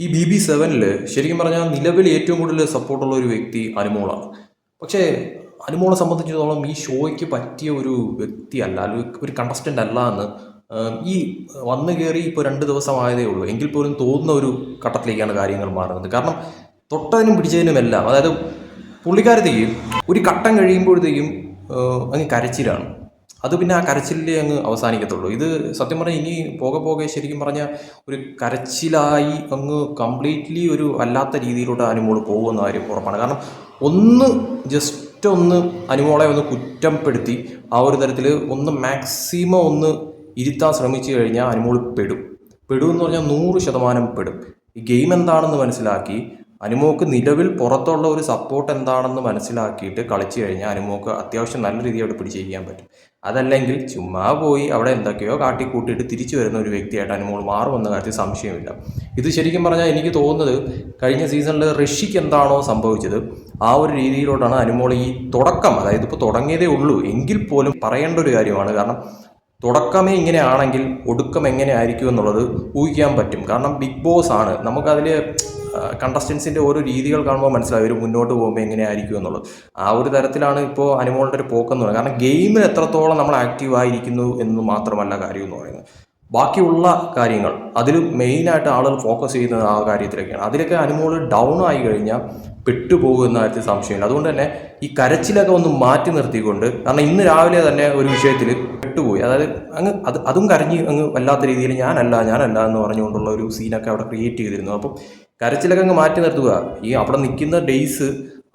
ഈ B B സെവനിൽ ശരിക്കും പറഞ്ഞാൽ നിലവിൽ ഏറ്റവും കൂടുതൽ സപ്പോർട്ടുള്ള ഒരു വ്യക്തി അനുമോളാണ്. പക്ഷേ അനുമോളെ സംബന്ധിച്ചിടത്തോളം ഈ ഷോയ്ക്ക് പറ്റിയ ഒരു വ്യക്തി അല്ല ഒരു കണ്ടസ്റ്റന്റ് അല്ല എന്ന് ഈ വന്നു കയറി ഇപ്പോൾ രണ്ട് ദിവസമായതേ ഉള്ളൂ. എങ്കിൽ പോലും തോന്നുന്ന ഒരു ഘട്ടത്തിലേക്കാണ് കാര്യങ്ങൾ മാറുന്നത്. കാരണം തൊട്ടതിനും പിടിച്ചതിനുമെല്ലാം അതായത് പുള്ളിക്കാരത്തേക്കും ഒരു ഘട്ടം കഴിയുമ്പോഴത്തേക്കും അങ്ങ് കരച്ചിലാണ്. അത് പിന്നെ ആ കരച്ചിലേ അങ്ങ് അവസാനിക്കത്തുള്ളൂ. ഇത് സത്യം പറഞ്ഞാൽ ഇനി പോകെ പോകെ ശരിക്കും പറഞ്ഞാൽ ഒരു കരച്ചിലായി അങ്ങ് കംപ്ലീറ്റ്ലി ഒരു അല്ലാത്ത രീതിയിലൂടെ അനുമോൾ പോകുമെന്ന കാര്യം ഉറപ്പാണ്. കാരണം ഒന്ന് ജസ്റ്റ് ഒന്ന് അനുമോളെ ഒന്ന് കുറ്റപ്പെടുത്തി ആ ഒരു തരത്തിൽ ഒന്ന് മാക്സിമം ഒന്ന് ഇരുത്താൻ ശ്രമിച്ചു കഴിഞ്ഞാൽ അനുമോൾ പെടും. പെടും എന്ന് പറഞ്ഞാൽ നൂറ് ശതമാനം പെടും. ഈ ഗെയിം എന്താണെന്ന് മനസ്സിലാക്കി അനുമോക്ക് നിലവിൽ പുറത്തുള്ള ഒരു സപ്പോർട്ട് എന്താണെന്ന് മനസ്സിലാക്കിയിട്ട് കളിച്ചു കഴിഞ്ഞാൽ അനുമോക്ക് അത്യാവശ്യം നല്ല രീതിയിൽ അവിടെ പിടിച്ചിരിക്കാൻ പറ്റും. അതല്ലെങ്കിൽ ചുമ്മാ പോയി അവിടെ എന്തൊക്കെയോ കാട്ടിക്കൂട്ടിയിട്ട് തിരിച്ചു വരുന്ന ഒരു വ്യക്തിയായിട്ട് അനുമോൾ മാറുമെന്ന കാര്യത്തിൽ സംശയമില്ല. ഇത് ശരിക്കും പറഞ്ഞാൽ എനിക്ക് തോന്നുന്നത് കഴിഞ്ഞ സീസണിൽ ഋഷിക്ക് എന്താണോ സംഭവിച്ചത് ആ ഒരു രീതിയിലോട്ടാണ് അനുമോൾ ഈ തുടക്കം അതായത് ഇപ്പോൾ തുടങ്ങിയതേ ഉള്ളൂ എങ്കിൽ പോലും പറയേണ്ട ഒരു കാര്യമാണ്. കാരണം തുടക്കമേ ഇങ്ങനെയാണെങ്കിൽ ഒടുക്കം എങ്ങനെ ആയിരിക്കും എന്നുള്ളത് ഊഹിക്കാൻ പറ്റും. കാരണം ബിഗ് ബോസ് ആണ്. നമുക്കതിൽ കണ്ടസ്റ്റൻസിന്റെ ഓരോ രീതികൾ കാണുമ്പോൾ മനസ്സിലായി ഒരു മുന്നോട്ട് പോകുമ്പോൾ എങ്ങനെയായിരിക്കും എന്നുള്ളത്. ആ ഒരു തരത്തിലാണ് ഇപ്പോൾ അനുമോളുടെ ഒരു പോക്കെന്ന് പറയുന്നത്. കാരണം ഗെയിമിൽ എത്രത്തോളം നമ്മൾ ആക്റ്റീവ് ആയിരിക്കുന്നു എന്ന് മാത്രമല്ല കാര്യം എന്ന് പറയുന്നത്. ബാക്കിയുള്ള കാര്യങ്ങൾ അതിൽ മെയിനായിട്ട് ആളുകൾ ഫോക്കസ് ചെയ്യുന്നത് ആ കാര്യത്തിലൊക്കെയാണ്. അതിലൊക്കെ അനുമോൾ ഡൗൺ ആയി കഴിഞ്ഞാൽ പെട്ടുപോകുന്ന കാര്യത്തിൽ സംശയമില്ല. അതുകൊണ്ട് തന്നെ ഈ കരച്ചിലൊക്കെ ഒന്ന് മാറ്റി നിർത്തിക്കൊണ്ട് കാരണം ഇന്ന് രാവിലെ തന്നെ ഒരു വിഷയത്തിൽ പെട്ടുപോയി. അതായത് അങ്ങ് അത് അതും കരഞ്ഞ് അങ്ങ് വല്ലാത്ത രീതിയിൽ ഞാനല്ല ഞാനല്ല എന്ന് പറഞ്ഞുകൊണ്ടുള്ള ഒരു സീനൊക്കെ അവിടെ ക്രിയേറ്റ് ചെയ്തിരുന്നു. അപ്പം കരച്ചിലൊക്കെ അങ്ങ് മാറ്റി നിർത്തുക. ഈ അവിടെ നിൽക്കുന്ന ഡേയ്സ്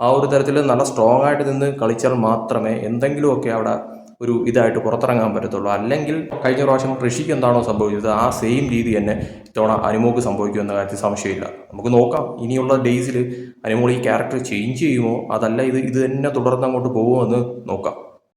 ആ ഒരു തരത്തിൽ നല്ല സ്ട്രോങ് ആയിട്ട് നിന്ന് കളിച്ചാൽ മാത്രമേ എന്തെങ്കിലുമൊക്കെ അവിടെ ഒരു ഇതായിട്ട് പുറത്തിറങ്ങാൻ പറ്റത്തുള്ളൂ. അല്ലെങ്കിൽ കഴിഞ്ഞ പ്രാവശ്യം ഋഷിക്ക് എന്താണോ സംഭവിച്ചത് ആ സെയിം രീതി തന്നെ ഇത്തവണ അനുമോക്ക് സംഭവിക്കുമെന്ന കാര്യത്തിൽ സംശയമില്ല. നമുക്ക് നോക്കാം. ഇനിയുള്ള ഡേയ്സിൽ അനുമോൾ ഈ ക്യാരക്ടർ ചേഞ്ച് ചെയ്യുമോ? അതല്ല ഇത് ഇത് തന്നെ തുടർന്ന് അങ്ങോട്ട് പോകുമോ എന്ന് നോക്കാം.